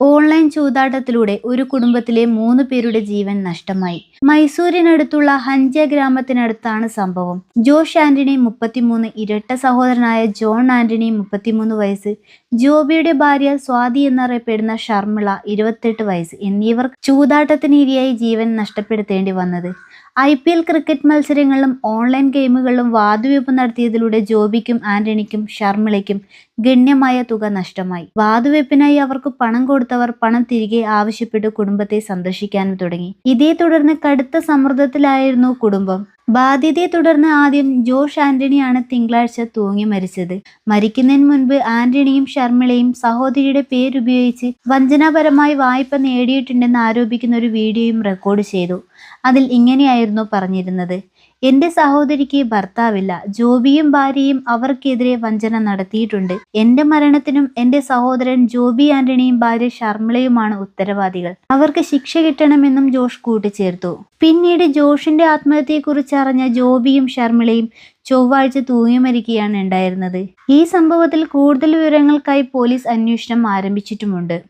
Online ചൂതാട്ടത്തിലൂടെ ഒരു കുടുംബത്തിലെ മൂന്ന് പേരുടെ ജീവൻ നഷ്ടമായി. മൈസൂരിനടുത്തുള്ള ഹഞ്ച ഗ്രാമത്തിനടുത്താണ് സംഭവം. ജോഷ് ആന്റണി മുപ്പത്തിമൂന്ന് ഇരട്ട സഹോദരനായ ജോൺ ആന്റണി മുപ്പത്തിമൂന്ന് വയസ്സ് ജോബിയുടെ ഭാര്യ സ്വാതി എന്നറിയപ്പെടുന്ന ഷർമിള ഇരുപത്തെട്ട് വയസ്സ് എന്നിവർ ചൂതാട്ടത്തിനിരയായി ജീവൻ നഷ്ടപ്പെടുത്തേണ്ടി വന്നത്. ഐ പി എൽ ക്രിക്കറ്റ് മത്സരങ്ങളിലും ഓൺലൈൻ ഗെയിമുകളിലും വാതുവെപ്പ് നടത്തിയതിലൂടെ ജോബിക്കും ആന്റണിക്കും ഷർമിളയ്ക്കും ഗണ്യമായ തുക നഷ്ടമായി. വാതുവെപ്പിനായി അവർക്ക് പണം കൊടുത്തവർ പണം തിരികെ ആവശ്യപ്പെട്ട് കുടുംബത്തെ സന്ദർശിക്കാനും തുടങ്ങി. ഇതേ തുടർന്ന് കടുത്ത സമ്മർദ്ദത്തിലായിരുന്നു കുടുംബം. ബാധ്യതയെ തുടർന്ന് ആദ്യം ജോഷ് ആന്റണിയാണ് തിങ്കളാഴ്ച തൂങ്ങി മരിച്ചത്. മരിക്കുന്നതിന് മുൻപ് ആന്റണിയും ശർമ്മിളയും സഹോദരിയുടെ പേരുപയോഗിച്ച് വഞ്ചനാപരമായി വായ്പ നേടിയിട്ടുണ്ടെന്ന് ആരോപിക്കുന്ന ഒരു വീഡിയോയും റെക്കോർഡ് ചെയ്തു. അതിൽ ഇങ്ങനെയായിരുന്നു പറഞ്ഞിരുന്നത്. എന്റെ സഹോദരിക്ക് ഭർത്താവില്ല. ജോബിയും ഭാര്യയും അവർക്കെതിരെ വഞ്ചന നടത്തിയിട്ടുണ്ട്. എന്റെ മരണത്തിനും എന്റെ സഹോദരൻ ജോബി ആന്റണിയും ഭാര്യ ഷർമിളയുമാണ് ഉത്തരവാദികൾ. അവർക്ക് ശിക്ഷ കിട്ടണമെന്നും ജോഷ് കൂട്ടിച്ചേർത്തു. പിന്നീട് ജോഷിന്റെ ആത്മഹത്യയെക്കുറിച്ച് അറിഞ്ഞ ജോബിയും ഷർമിളയും ചൊവ്വാഴ്ച തൂങ്ങി മരിക്കുകയാണ് ഉണ്ടായിരുന്നത്. ഈ സംഭവത്തിൽ കൂടുതൽ വിവരങ്ങൾക്കായി പോലീസ് അന്വേഷണം ആരംഭിച്ചിട്ടുമുണ്ട്.